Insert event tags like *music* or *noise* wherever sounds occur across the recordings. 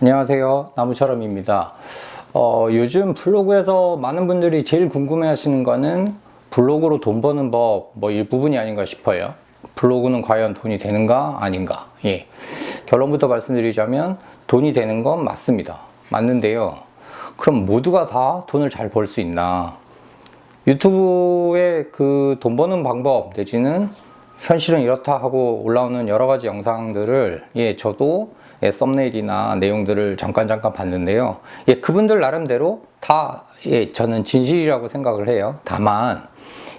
안녕하세요. 나무처럼입니다. 어, 요즘 블로그에서 많은 분들이 제일 궁금해 하시는 거는 블로그로 돈 버는 법, 뭐 일부분이 아닌가 싶어요. 블로그는 과연 돈이 되는가, 아닌가. 예. 결론부터 말씀드리자면 돈이 되는 건 맞습니다. 맞는데요. 그럼 모두가 다 돈을 잘 벌 수 있나? 유튜브에 그 돈 버는 방법 내지는 현실은 이렇다 하고 올라오는 여러 가지 영상들을 예 저도 예, 썸네일이나 내용들을 잠깐 잠깐 봤는데요. 예 그분들 나름대로 다 예, 저는 진실이라고 생각을 해요. 다만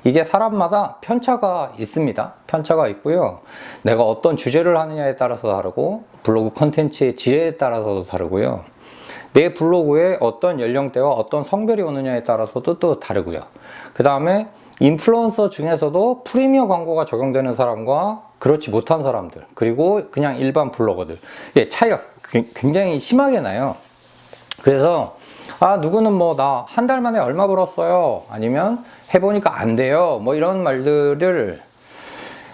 이게 사람마다 편차가 있습니다. 편차가 있고요. 내가 어떤 주제를 하느냐에 따라서 다르고 블로그 컨텐츠의 질에 따라서도 다르고요. 내 블로그에 어떤 연령대와 어떤 성별이 오느냐에 따라서도 또 다르고요. 그 다음에 인플루언서 중에서도 프리미어 광고가 적용되는 사람과 그렇지 못한 사람들, 그리고 그냥 일반 블로거들. 예, 차이가 굉- 굉장히 심하게 나요. 그래서, 아, 누구는 뭐, 나 한 달 만에 얼마 벌었어요. 아니면 해보니까 안 돼요. 뭐 이런 말들을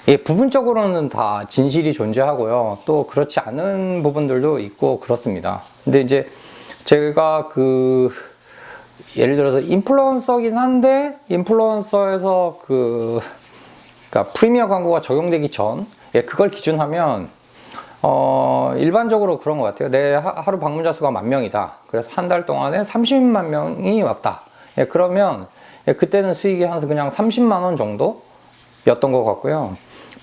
예, 부분적으로는 다 진실이 존재하고요. 또 그렇지 않은 부분들도 있고 그렇습니다. 근데 이제 제가 그 예를 들어서 인플루언서긴 한데 인플루언서에서 그 그러니까 프리미어 광고가 적용되기 전 예, 그걸 기준하면 어, 일반적으로 그런 것 같아요. 내 하- 하루 방문자 수가 만 명이다. 그래서 한 달 동안에 30만 명이 왔다. 예, 그러면 예, 그때는 수익이 한 그냥 30만 원 정도였던 것 같고요.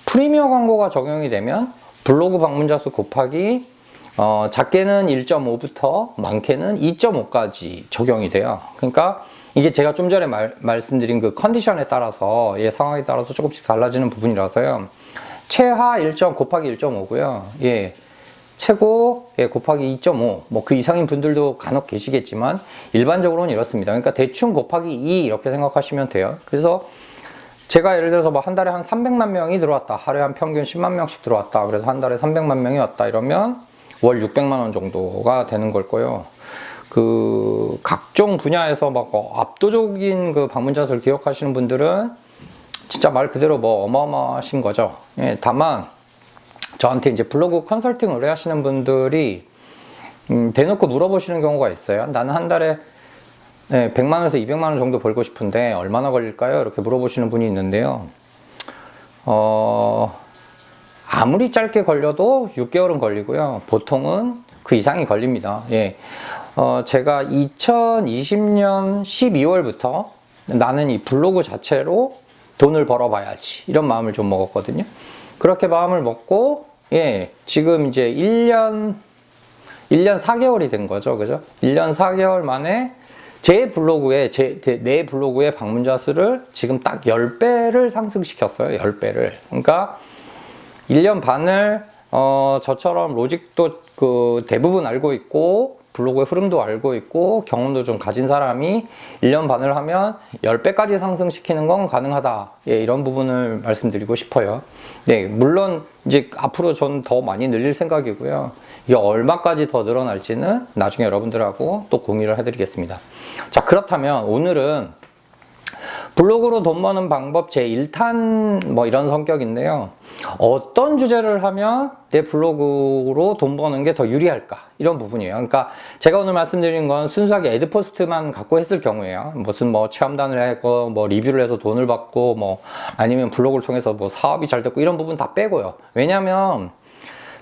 프리미어 광고가 적용이 되면 블로그 방문자 수 곱하기 어, 작게는 1.5부터 많게는 2.5까지 적용이 돼요. 그러니까 이게 제가 좀 전에 말, 말씀드린 그 컨디션에 따라서 예, 상황에 따라서 조금씩 달라지는 부분이라서요. 최하 1. 곱하기 1.5고요. 예. 최고 예, 곱하기 2.5. 뭐 그 이상인 분들도 간혹 계시겠지만 일반적으로는 이렇습니다. 그러니까 대충 곱하기 2 이렇게 생각하시면 돼요. 그래서 제가 예를 들어서 뭐 한 달에 한 300만 명이 들어왔다. 하루에 한 평균 10만 명씩 들어왔다. 그래서 한 달에 300만 명이 왔다. 이러면 월 600만 원 정도가 되는 걸 거예요. 그 각종 분야에서 막 어, 압도적인 그 방문자 수를 기억하시는 분들은 진짜 말 그대로 뭐 어마어마하신 거죠. 예, 다만 저한테 이제 블로그 컨설팅 의뢰 하시는 분들이 음, 대놓고 물어보시는 경우가 있어요. 나는 한 달에 네, 100만 원에서 200만 원 정도 벌고 싶은데 얼마나 걸릴까요? 이렇게 물어보시는 분이 있는데요. 어, 아무리 짧게 걸려도 6개월은 걸리고요. 보통은 그 이상이 걸립니다. 예. 어, 제가 2020년 12월부터 나는 이 블로그 자체로 돈을 벌어봐야지. 이런 마음을 좀 먹었거든요. 그렇게 마음을 먹고, 예, 지금 이제 1년, 1년 4개월이 된 거죠. 그죠? 1년 4개월 만에 제 블로그에, 제, 제- 내 블로그의 방문자 수를 지금 딱 10배를 상승시켰어요. 10배를. 그러니까 1년 반을 어, 저처럼 로직도 그 대부분 알고 있고 블로그의 흐름도 알고 있고 경험도 좀 가진 사람이 1년 반을 하면 10배까지 상승시키는 건 가능하다. 예, 이런 부분을 말씀드리고 싶어요. 네, 물론 이제 앞으로 전 더 많이 늘릴 생각이고요. 이게 얼마까지 더 늘어날지는 나중에 여러분들하고 또 공유를 해드리겠습니다. 자, 그렇다면 오늘은 블로그로 돈 버는 방법 제 1탄 뭐 이런 성격인데요. 어떤 주제를 하면 내 블로그로 돈 버는 게 더 유리할까? 이런 부분이에요. 그러니까 제가 오늘 말씀드린 건 순수하게 애드포스트만 갖고 했을 경우에요. 무슨 뭐 체험단을 했고 뭐 리뷰를 해서 돈을 받고 뭐 아니면 블로그를 통해서 뭐 사업이 잘 됐고 이런 부분 다 빼고요. 왜냐면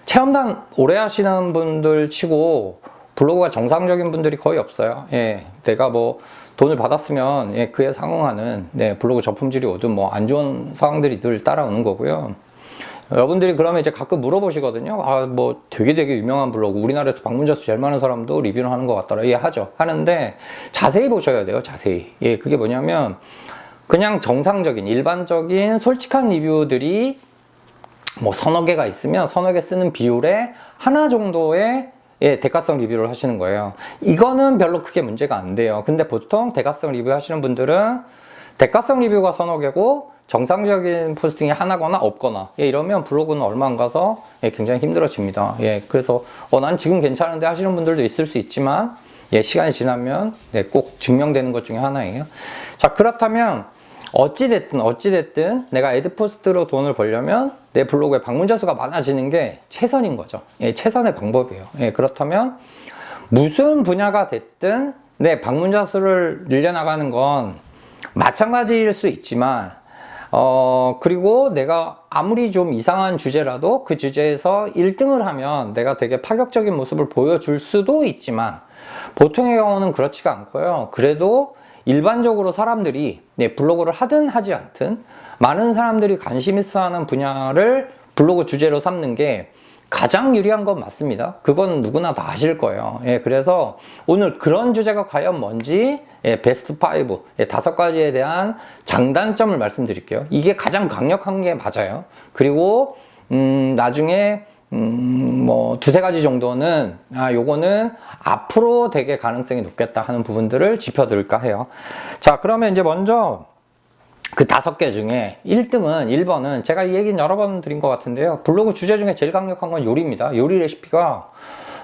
체험단 오래 하시는 분들 치고 블로그가 정상적인 분들이 거의 없어요. 예, 내가 뭐 돈을 받았으면 예, 그에 상응하는 네, 블로그 저품질이 오든 뭐 안 좋은 상황들이 늘 따라오는 거고요. 여러분들이 그러면 이제 가끔 물어보시거든요. 아, 뭐 되게 되게 유명한 블로그, 우리나라에서 방문자 수 제일 많은 사람도 리뷰를 하는 것 같더라. 예, 하죠. 하는데 자세히 보셔야 돼요. 자세히. 예, 그게 뭐냐면 그냥 정상적인, 일반적인 솔직한 리뷰들이 뭐 서너 개가 있으면 서너 개 쓰는 비율에 하나 정도의 예, 대가성 리뷰를 하시는 거예요. 이거는 별로 크게 문제가 안 돼요. 근데 보통 대가성 리뷰 하시는 분들은 대가성 리뷰가 서너 개고 정상적인 포스팅이 하나거나 없거나 예, 이러면 블로그는 얼마 안 가서 예, 굉장히 힘들어집니다. 예, 그래서 어, 난 지금 괜찮은데 하시는 분들도 있을 수 있지만 예, 시간이 지나면 네, 꼭 증명되는 것 중에 하나예요. 자, 그렇다면 어찌됐든 어찌됐든 내가 애드포스트로 돈을 벌려면 내 블로그에 방문자 수가 많아지는 게 최선인 거죠. 예, 최선의 방법이에요. 예, 그렇다면 무슨 분야가 됐든 내 방문자 수를 늘려나가는 건 마찬가지일 수 있지만 어, 그리고 내가 아무리 좀 이상한 주제라도 그 주제에서 1등을 하면 내가 되게 파격적인 모습을 보여줄 수도 있지만 보통의 경우는 그렇지가 않고요. 그래도 일반적으로 사람들이 네, 블로그를 하든 하지 않든 많은 사람들이 관심 있어 하는 분야를 블로그 주제로 삼는 게 가장 유리한 건 맞습니다. 그건 누구나 다 아실 거예요. 예, 그래서 오늘 그런 주제가 과연 뭔지 예, 베스트 5, 예, 다섯 가지에 대한 장단점을 말씀드릴게요. 이게 가장 강력한 게 맞아요. 그리고 음, 나중에 음, 뭐 두세 가지 정도는 아 요거는 앞으로 되게 가능성이 높겠다 하는 부분들을 짚어드릴까 해요. 자, 그러면 이제 먼저 그 다섯 개 중에 1등은 1번은 제가 이 얘기는 여러 번 드린 것 같은데요. 블로그 주제 중에 제일 강력한 건 요리입니다. 요리 레시피가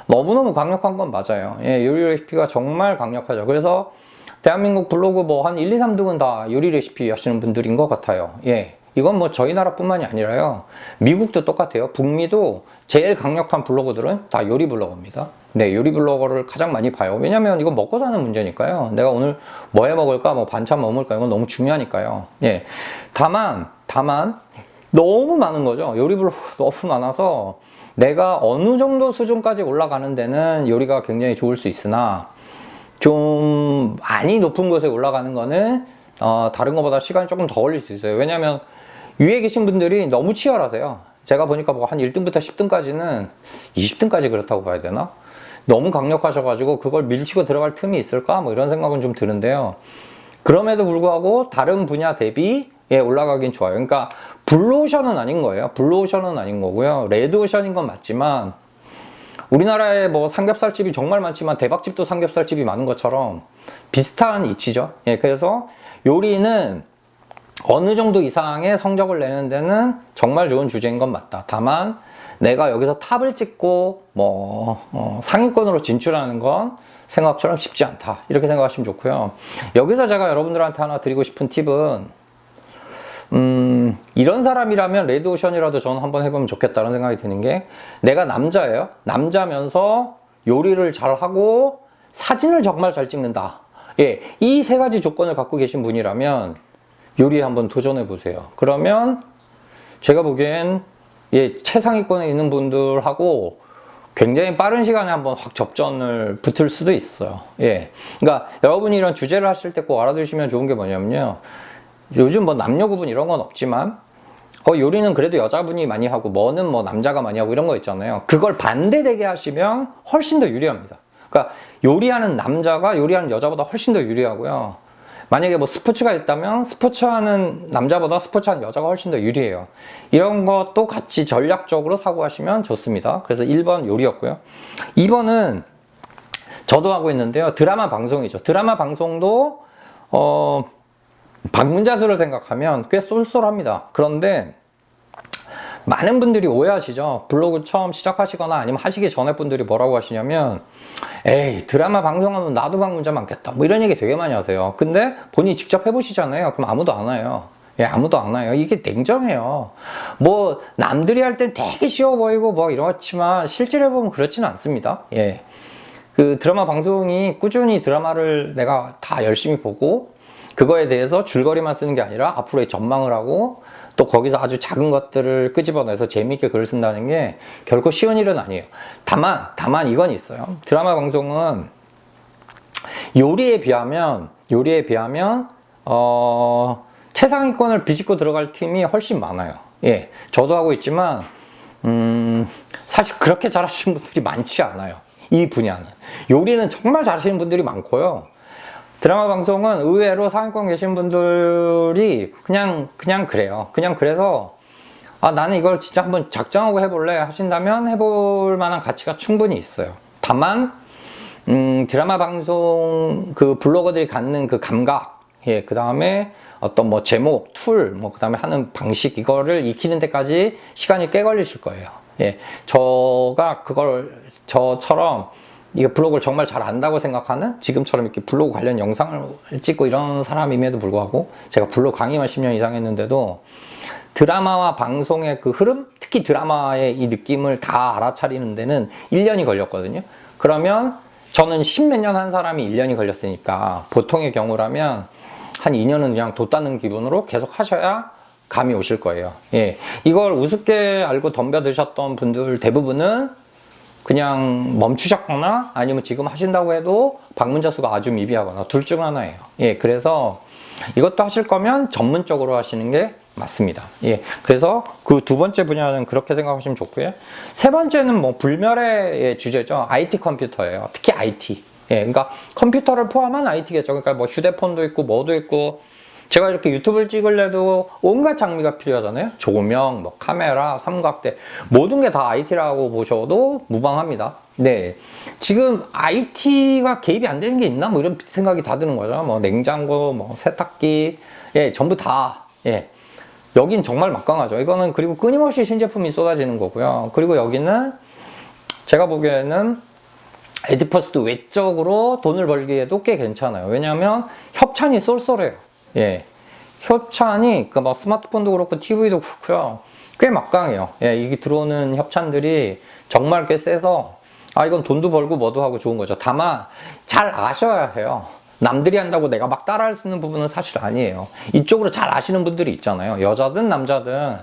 너무너무 강력한 건 맞아요. 예, 요리 레시피가 정말 강력하죠. 그래서 대한민국 블로그 뭐 한 1, 2, 3등은 다 요리 레시피 하시는 분들인 것 같아요. 예. 이건 뭐 저희 나라뿐만이 아니라요. 미국도 똑같아요. 북미도 제일 강력한 블로거들은 다 요리 블로거입니다. 네, 요리 블로거를 가장 많이 봐요. 왜냐면 이건 먹고 사는 문제니까요. 내가 오늘 뭐 해 먹을까, 뭐 반찬 뭐 먹을까, 이건 너무 중요하니까요. 예. 다만, 다만, 너무 많은 거죠. 요리 블로거가 *laughs* 너무 많아서 내가 어느 정도 수준까지 올라가는 데는 요리가 굉장히 좋을 수 있으나 좀 많이 높은 곳에 올라가는 거는 어, 다른 것보다 시간이 조금 더 걸릴 수 있어요. 왜냐면 위에 계신 분들이 너무 치열하세요. 제가 보니까 뭐 한 1등부터 10등까지는 20등까지 그렇다고 봐야 되나? 너무 강력하셔가지고 그걸 밀치고 들어갈 틈이 있을까? 뭐 이런 생각은 좀 드는데요. 그럼에도 불구하고 다른 분야 대비 예, 올라가긴 좋아요. 그러니까 블루오션은 아닌 거예요. 블루오션은 아닌 거고요. 레드오션인 건 맞지만 우리나라에 뭐 삼겹살집이 정말 많지만 대박집도 삼겹살집이 많은 것처럼 비슷한 이치죠. 예, 그래서 요리는 어느 정도 이상의 성적을 내는 데는 정말 좋은 주제인 건 맞다. 다만 내가 여기서 탑을 찍고 뭐 어, 상위권으로 진출하는 건 생각처럼 쉽지 않다. 이렇게 생각하시면 좋고요. 여기서 제가 여러분들한테 하나 드리고 싶은 팁은 음, 이런 사람이라면 레드오션이라도 저는 한번 해보면 좋겠다는 생각이 드는 게 내가 남자예요. 남자면서 요리를 잘 하고 사진을 정말 잘 찍는다. 예, 이 세 가지 조건을 갖고 계신 분이라면 요리에 한번 도전해 보세요. 그러면 제가 보기엔 예, 최상위권에 있는 분들하고 굉장히 빠른 시간에 한번 확 접전을 붙을 수도 있어요. 예. 그러니까 여러분이 이런 주제를 하실 때 꼭 알아두시면 좋은 게 뭐냐면요. 요즘 뭐 남녀 구분 이런 건 없지만 어, 요리는 그래도 여자분이 많이 하고 뭐는 뭐 남자가 많이 하고 이런 거 있잖아요. 그걸 반대되게 하시면 훨씬 더 유리합니다. 그러니까 요리하는 남자가 요리하는 여자보다 훨씬 더 유리하고요. 만약에 뭐 스포츠가 있다면 스포츠하는 남자보다 스포츠하는 여자가 훨씬 더 유리해요. 이런 것도 같이 전략적으로 사고하시면 좋습니다. 그래서 1번 요리였고요. 2번은 저도 하고 있는데요. 드라마 방송이죠. 드라마 방송도 어 방문자 수를 생각하면 꽤 쏠쏠합니다. 그런데 많은 분들이 오해하시죠. 블로그 처음 시작하시거나 아니면 하시기 전에 분들이 뭐라고 하시냐면, 에이, 드라마 방송하면 나도 방문자 많겠다. 뭐 이런 얘기 되게 많이 하세요. 근데 본인이 직접 해보시잖아요. 그럼 아무도 안 와요. 예, 아무도 안 와요. 이게 냉정해요. 뭐, 남들이 할 땐 되게 쉬워 보이고 뭐 이렇지만 실제로 해보면 그렇지는 않습니다. 예. 그 드라마 방송이 꾸준히 드라마를 내가 다 열심히 보고 그거에 대해서 줄거리만 쓰는 게 아니라 앞으로의 전망을 하고 또 거기서 아주 작은 것들을 끄집어내서 재미있게 글을 쓴다는 게 결코 쉬운 일은 아니에요. 다만, 다만 이건 있어요. 드라마 방송은 요리에 비하면, 요리에 비하면, 어, 최상위권을 비집고 들어갈 팀이 훨씬 많아요. 예. 저도 하고 있지만, 음, 사실 그렇게 잘하시는 분들이 많지 않아요. 이 분야는. 요리는 정말 잘하시는 분들이 많고요. 드라마 방송은 의외로 상위권 계신 분들이 그냥 그냥 그래요. 그냥 그래서 아 나는 이걸 진짜 한번 작정하고 해볼래 하신다면 해볼 만한 가치가 충분히 있어요. 다만 음, 드라마 방송 그 블로거들이 갖는 그 감각, 예, 그 다음에 어떤 뭐 제목, 툴, 뭐 그 다음에 하는 방식 이거를 익히는 데까지 시간이 꽤 걸리실 거예요. 예, 저가 그걸 저처럼 이게 블로그를 정말 잘 안다고 생각하는 지금처럼 이렇게 블로그 관련 영상을 찍고 이런 사람임에도 불구하고 제가 블로그 강의만 10년 이상 했는데도 드라마와 방송의 그 흐름, 특히 드라마의 이 느낌을 다 알아차리는 데는 1년이 걸렸거든요. 그러면 저는 십몇 년 한 사람이 1년이 걸렸으니까 보통의 경우라면 한 2년은 그냥 돛다는 기분으로 계속 하셔야 감이 오실 거예요. 예. 이걸 우습게 알고 덤벼드셨던 분들 대부분은 그냥 멈추셨거나 아니면 지금 하신다고 해도 방문자 수가 아주 미비하거나 둘 중 하나예요. 예. 그래서 이것도 하실 거면 전문적으로 하시는 게 맞습니다. 예. 그래서 그 두 번째 분야는 그렇게 생각하시면 좋고요. 세 번째는 뭐 불멸의 주제죠. IT 컴퓨터예요. 특히 IT. 예. 그러니까 컴퓨터를 포함한 IT겠죠. 그러니까 뭐 휴대폰도 있고 뭐도 있고 제가 이렇게 유튜브를 찍을래도 온갖 장비가 필요하잖아요. 조명, 뭐 카메라, 삼각대 모든 게 다 IT라고 보셔도 무방합니다. 네. 지금 IT가 개입이 안 되는 게 있나? 뭐 이런 생각이 다 드는 거죠. 뭐 냉장고, 뭐 세탁기, 예, 전부 다, 예. 여긴 정말 막강하죠. 이거는 그리고 끊임없이 신제품이 쏟아지는 거고요. 그리고 여기는 제가 보기에는 에디퍼스도 외적으로 돈을 벌기에도 꽤 괜찮아요. 왜냐하면 협찬이 쏠쏠해요. 예. 협찬이, 그뭐 스마트폰도 그렇고 TV도 그렇고요. 꽤 막강해요. 예, 이게 들어오는 협찬들이 정말 꽤 세서, 아, 이건 돈도 벌고 뭐도 하고 좋은 거죠. 다만, 잘 아셔야 해요. 남들이 한다고 내가 막 따라할 수 있는 부분은 사실 아니에요. 이쪽으로 잘 아시는 분들이 있잖아요. 여자든 남자든.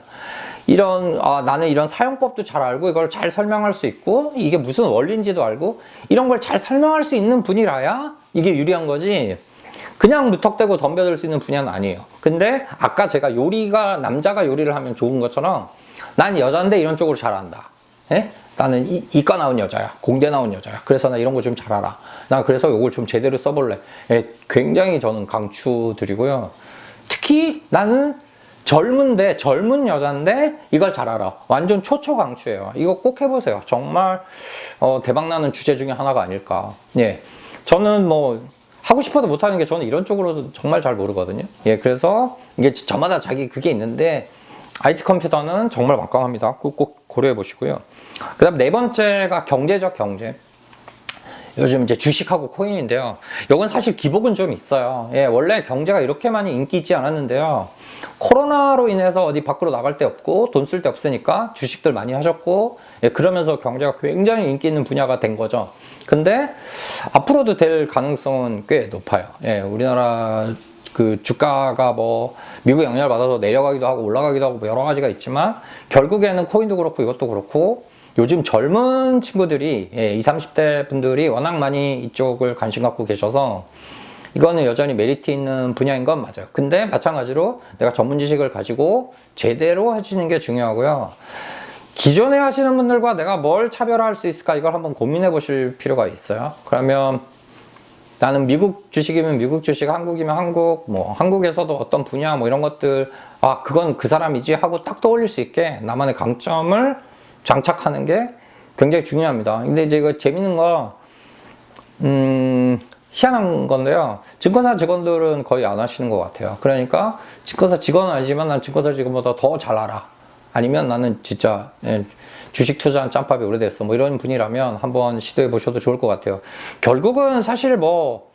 이런, 아, 나는 이런 사용법도 잘 알고 이걸 잘 설명할 수 있고, 이게 무슨 원리인지도 알고, 이런 걸 잘 설명할 수 있는 분이라야 이게 유리한 거지. 그냥 무턱대고 덤벼들 수 있는 분야는 아니에요. 근데 아까 제가 요리가 남자가 요리를 하면 좋은 것처럼 난 여자인데 이런 쪽으로 잘한다. 예? 나는 이, 이과 나온 여자야. 공대 나온 여자야. 그래서 나 이런 거 좀 잘 알아. 나 그래서 이걸 좀 제대로 써볼래. 예, 굉장히 저는 강추드리고요. 특히 나는 젊은데 젊은 여잔데 이걸 잘 알아. 완전 초초 강추예요. 이거 꼭 해보세요. 정말 어, 대박나는 주제 중에 하나가 아닐까. 예, 저는 뭐 하고 싶어도 못하는 게 저는 이런 쪽으로 정말 잘 모르거든요. 예, 그래서 이게 저마다 자기 그게 있는데 IT 컴퓨터는 정말 막강합니다. 꼭, 꼭 고려해 보시고요. 그 다음 네 번째가 경제적 경제. 요즘 이제 주식하고 코인인데요. 이건 사실 기복은 좀 있어요. 예, 원래 경제가 이렇게 많이 인기 있지 않았는데요. 코로나로 인해서 어디 밖으로 나갈 데 없고 돈 쓸 데 없으니까 주식들 많이 하셨고 예, 그러면서 경제가 굉장히 인기 있는 분야가 된 거죠. 근데 앞으로도 될 가능성은 꽤 높아요. 예, 우리나라 그 주가가 뭐 미국 영향을 받아서 내려가기도 하고 올라가기도 하고 뭐 여러 가지가 있지만 결국에는 코인도 그렇고 이것도 그렇고 요즘 젊은 친구들이 예, 20, 30대 분들이 워낙 많이 이쪽을 관심 갖고 계셔서 이거는 여전히 메리트 있는 분야인 건 맞아요. 근데 마찬가지로 내가 전문 지식을 가지고 제대로 하시는 게 중요하고요. 기존에 하시는 분들과 내가 뭘 차별화할 수 있을까 이걸 한번 고민해 보실 필요가 있어요. 그러면 나는 미국 주식이면 미국 주식, 한국이면 한국, 뭐 한국에서도 어떤 분야 뭐 이런 것들 아 그건 그 사람이지 하고 딱 떠올릴 수 있게 나만의 강점을 장착하는 게 굉장히 중요합니다. 근데 이제 이거 재밌는 거 음. 희한한 건데요. 증권사 직원들은 거의 안 하시는 것 같아요. 그러니까 증권사 직원은 아니지만 난 증권사 직원보다 더 잘 알아. 아니면 나는 진짜 예, 주식 투자한 짬밥이 오래됐어. 뭐 이런 분이라면 한번 시도해 보셔도 좋을 것 같아요. 결국은 사실 뭐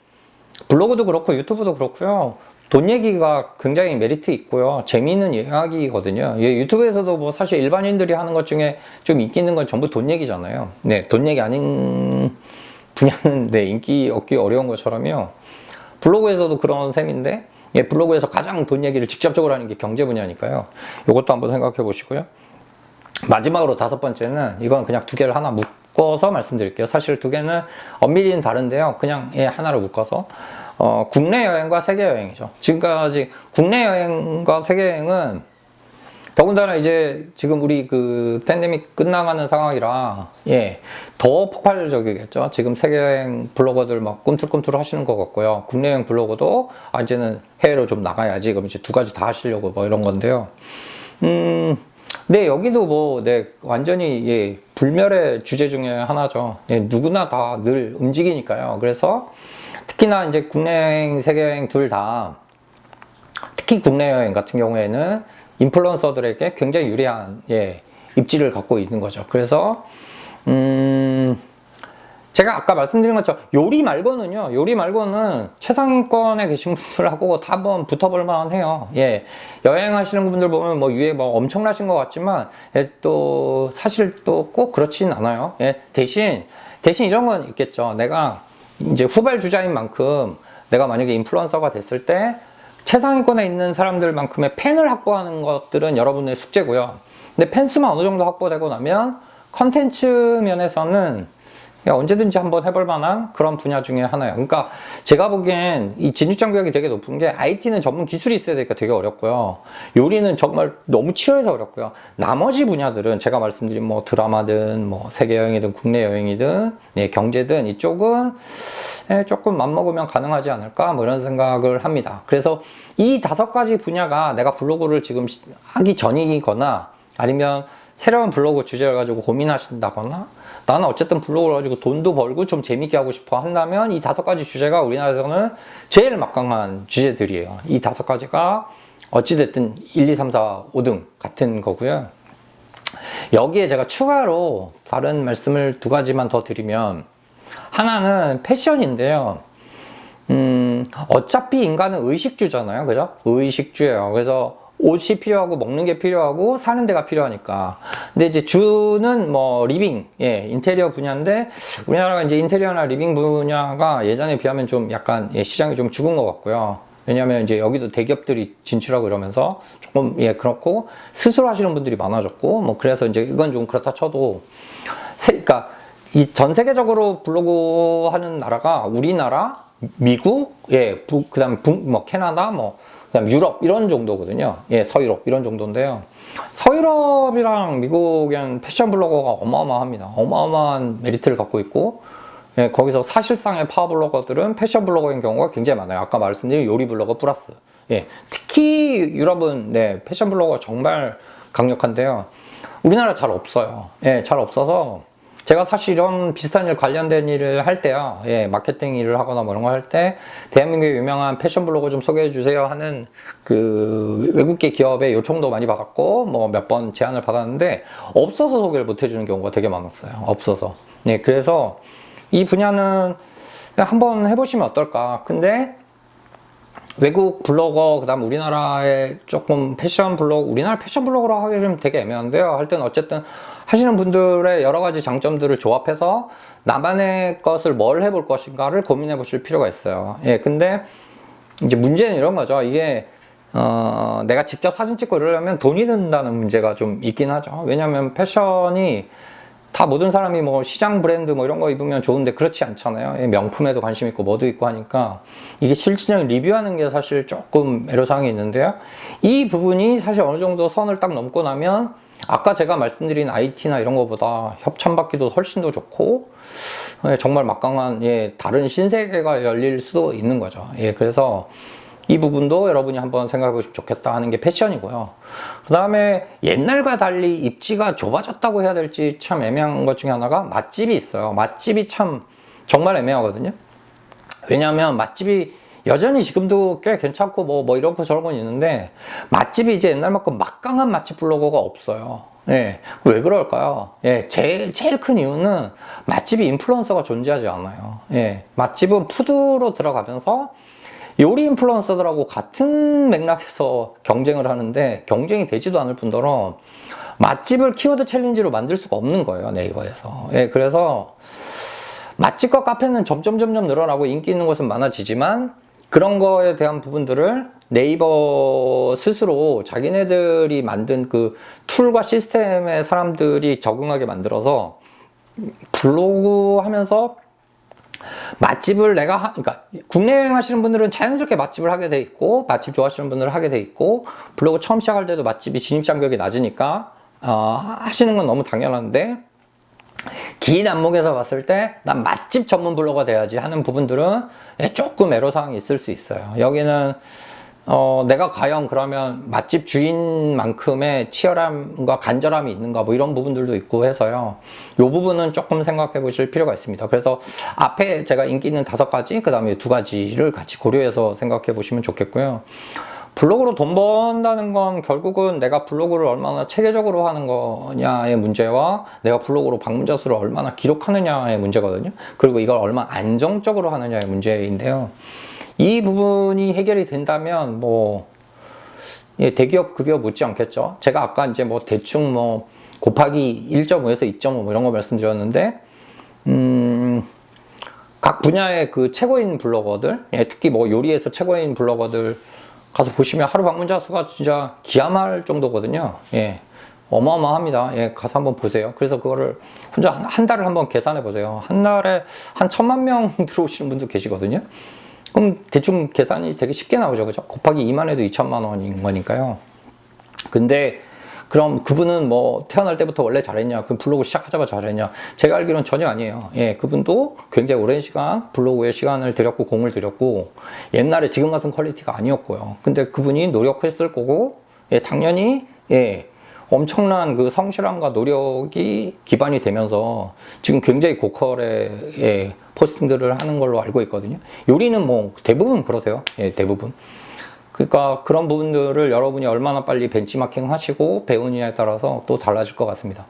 블로그도 그렇고 유튜브도 그렇고요. 돈 얘기가 굉장히 메리트 있고요. 재미있는 이야기거든요. 예, 유튜브에서도 뭐 사실 일반인들이 하는 것 중에 좀 인기 있는 건 전부 돈 얘기잖아요. 네, 돈 얘기 아닌 분야는 네, 인기 얻기 어려운 것처럼요. 블로그에서도 그런 셈인데 예, 블로그에서 가장 돈 얘기를 직접적으로 하는 게 경제 분야니까요. 이것도 한번 생각해 보시고요. 마지막으로 다섯 번째는 이건 그냥 두 개를 하나 묶어서 말씀드릴게요. 사실 두 개는 엄밀히는 다른데요. 그냥 예, 하나로 묶어서 어, 국내 여행과 세계 여행이죠. 지금까지 국내 여행과 세계 여행은 더군다나 이제 지금 우리 그 팬데믹 끝나가는 상황이라 예, 더 폭발적이겠죠. 지금 세계 여행 블로거들 막 꿈틀꿈틀 하시는 것 같고요. 국내 여행 블로거도 아 이제는 해외로 좀 나가야지. 그럼 이제 두 가지 다 하시려고 뭐 이런 건데요. 음, 네 여기도 뭐 네, 완전히 예, 불멸의 주제 중에 하나죠. 예, 누구나 다 늘 움직이니까요. 그래서 특히나 이제 국내 여행, 세계 여행 둘 다 특히 국내 여행 같은 경우에는 인플루언서들에게 굉장히 유리한 예, 입지를 갖고 있는 거죠. 그래서 음, 제가 아까 말씀드린 것처럼 요리 말고는요, 요리 말고는 최상위권에 계신 분들하고 다 한번 붙어볼 만 해요. 예. 여행하시는 분들 보면 뭐 위에 뭐 엄청나신 것 같지만, 예, 또 사실 또 꼭 그렇진 않아요. 예. 대신, 대신 이런 건 있겠죠. 내가 이제 후발 주자인 만큼 내가 만약에 인플루언서가 됐을 때 최상위권에 있는 사람들만큼의 팬을 확보하는 것들은 여러분의 숙제고요. 근데 팬 수만 어느 정도 확보되고 나면 컨텐츠 면에서는 언제든지 한번 해볼 만한 그런 분야 중에 하나예요. 그러니까 제가 보기엔 이 진입장 교육이 되게 높은 게 IT는 전문 기술이 있어야 되니까 되게 어렵고요. 요리는 정말 너무 치열해서 어렵고요. 나머지 분야들은 제가 말씀드린 뭐 드라마든 뭐 세계 여행이든 국내 여행이든 예, 경제든 이쪽은 예, 조금 맘먹으면 가능하지 않을까 뭐 이런 생각을 합니다. 그래서 이 다섯 가지 분야가 내가 블로그를 지금 하기 전이거나 아니면 새로운 블로그 주제를 가지고 고민하신다거나 나는 어쨌든 블로그를 가지고 돈도 벌고 좀 재밌게 하고 싶어 한다면 이 다섯 가지 주제가 우리나라에서는 제일 막강한 주제들이에요. 이 다섯 가지가 어찌됐든 1, 2, 3, 4, 5등 같은 거고요. 여기에 제가 추가로 다른 말씀을 두 가지만 더 드리면 하나는 패션인데요. 음, 어차피 인간은 의식주잖아요. 그죠? 의식주예요. 그래서 옷이 필요하고 먹는 게 필요하고 사는 데가 필요하니까. 근데 이제 주는 뭐 리빙, 예, 인테리어 분야인데 우리나라가 이제 인테리어나 리빙 분야가 예전에 비하면 좀 약간 예, 시장이 좀 죽은 것 같고요. 왜냐하면 이제 여기도 대기업들이 진출하고 이러면서 조금 예 그렇고 스스로 하시는 분들이 많아졌고 뭐 그래서 이제 이건 좀 그렇다 쳐도 세, 그러니까 이 전 세계적으로 블로그 하는 나라가 우리나라, 미국, 예, 부, 그다음에 북, 뭐 캐나다, 뭐 그 다음 유럽 이런 정도거든요. 예, 서유럽 이런 정도인데요. 서유럽이랑 미국엔 패션 블로거가 어마어마합니다. 어마어마한 메리트를 갖고 있고 예, 거기서 사실상의 파워 블로거들은 패션 블로거인 경우가 굉장히 많아요. 아까 말씀드린 요리 블로거 플러스. 예, 특히 유럽은 네, 패션 블로거가 정말 강력한데요. 우리나라 잘 없어요. 예, 잘 없어서 제가 사실 이런 비슷한 일 관련된 일을 할 때요, 예, 마케팅 일을 하거나 뭐 이런 거 할 때, 대한민국의 유명한 패션 블로그 좀 소개해 주세요 하는 그 외국계 기업의 요청도 많이 받았고, 뭐 몇 번 제안을 받았는데, 없어서 소개를 못 해주는 경우가 되게 많았어요. 없어서. 네, 그래서 이 분야는 한번 해보시면 어떨까. 근데 외국 블로거, 그 다음 우리나라의 조금 패션 블로그, 우리나라 패션 블로그라고 하기 좀 되게 애매한데요. 할 때는 어쨌든 하시는 분들의 여러 가지 장점들을 조합해서 나만의 것을 뭘 해볼 것인가를 고민해 보실 필요가 있어요. 예, 근데 이제 문제는 이런 거죠. 이게 어, 내가 직접 사진 찍고 이러려면 돈이 든다는 문제가 좀 있긴 하죠. 왜냐하면 패션이 다 모든 사람이 뭐 시장 브랜드 뭐 이런 거 입으면 좋은데 그렇지 않잖아요. 예, 명품에도 관심 있고 뭐도 있고 하니까 이게 실질적인 리뷰하는 게 사실 조금 애로사항이 있는데요. 이 부분이 사실 어느 정도 선을 딱 넘고 나면 아까 제가 말씀드린 IT나 이런 거보다 협찬받기도 훨씬 더 좋고 예, 정말 막강한 예, 다른 신세계가 열릴 수도 있는 거죠. 예, 그래서 이 부분도 여러분이 한번 생각해 보시면 좋겠다 하는 게 패션이고요. 그 다음에 옛날과 달리 입지가 좁아졌다고 해야 될지 참 애매한 것 중에 하나가 맛집이 있어요. 맛집이 참 정말 애매하거든요. 왜냐하면 맛집이 여전히 지금도 꽤 괜찮고 뭐, 뭐거 저런 건 있는데 맛집이 이제 옛날만큼 막강한 맛집 블로거가 없어요. 예. 왜 그럴까요? 예. 제일, 제일 큰 이유는 맛집이 인플루언서가 존재하지 않아요. 예. 맛집은 푸드로 들어가면서 요리 인플루언서들하고 같은 맥락에서 경쟁을 하는데 경쟁이 되지도 않을 뿐더러 맛집을 키워드 챌린지로 만들 수가 없는 거예요. 네이버에서. 예. 그래서 맛집과 카페는 점점 점점 늘어나고 인기 있는 곳은 많아지지만 그런 거에 대한 부분들을 네이버 스스로 자기네들이 만든 그 툴과 시스템에 사람들이 적응하게 만들어서 블로그 하면서 맛집을 내가 하, 그러니까 국내 여행 하시는 분들은 자연스럽게 맛집을 하게 돼 있고 맛집 좋아하시는 분들은 하게 돼 있고 블로그 처음 시작할 때도 맛집이 진입 장벽이 낮으니까 어, 하시는 건 너무 당연한데 긴 안목에서 봤을 때 난 맛집 전문 블로거가 돼야지 하는 부분들은 예, 조금 애로사항이 있을 수 있어요. 여기는 어, 내가 과연 그러면 맛집 주인만큼의 치열함과 간절함이 있는가 뭐 이런 부분들도 있고 해서요. 이 부분은 조금 생각해 보실 필요가 있습니다. 그래서 앞에 제가 인기 있는 다섯 가지, 그 다음에 두 가지를 같이 고려해서 생각해 보시면 좋겠고요. 블로그로 돈 번다는 건 결국은 내가 블로그를 얼마나 체계적으로 하는 거냐의 문제와 내가 블로그로 방문자 수를 얼마나 기록하느냐의 문제거든요. 그리고 이걸 얼마나 안정적으로 하느냐의 문제인데요. 이 부분이 해결이 된다면 뭐 예, 대기업 급여 못지 않겠죠. 제가 아까 이제 뭐 대충 뭐 곱하기 1.5에서 2.5 뭐 이런 거 말씀드렸는데 음, 각 분야의 그 최고인 블로거들, 예, 특히 뭐 요리에서 최고인 블로거들 가서 보시면 하루 방문자 수가 진짜 기함할 정도거든요. 예. 어마어마합니다. 예, 가서 한번 보세요. 그래서 그거를 혼자 한, 한 달을 한번 계산해 보세요. 한 달에 한 천만 명 *laughs* 들어오시는 분도 계시거든요. 그럼 대충 계산이 되게 쉽게 나오죠. 그죠? 곱하기 2만 해도 2천만 원인 거니까요. 근데 그럼 그분은 뭐 태어날 때부터 원래 잘했냐? 그 블로그 시작하자마자 잘했냐? 제가 알기로는 전혀 아니에요. 예, 그분도 굉장히 오랜 시간 블로그에 시간을 들였고 공을 들였고 옛날에 지금 같은 퀄리티가 아니었고요. 근데 그분이 노력했을 거고 예, 당연히 예, 엄청난 그 성실함과 노력이 기반이 되면서 지금 굉장히 고퀄의 예, 포스팅들을 하는 걸로 알고 있거든요. 요리는 뭐 대부분 그러세요. 예, 대부분. 그러니까 그런 부분들을 여러분이 얼마나 빨리 벤치마킹 하시고 배우느냐에 따라서 또 달라질 것 같습니다.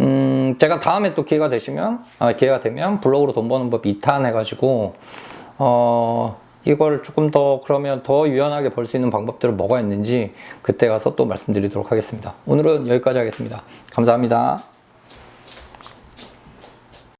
음, 제가 다음에 또 기회가 되시면, 아, 기회가 되면 블로그로 돈 버는 법 2탄 해가지고, 어, 이걸 조금 더 그러면 더 유연하게 벌 수 있는 방법들은 뭐가 있는지 그때 가서 또 말씀드리도록 하겠습니다. 오늘은 여기까지 하겠습니다. 감사합니다.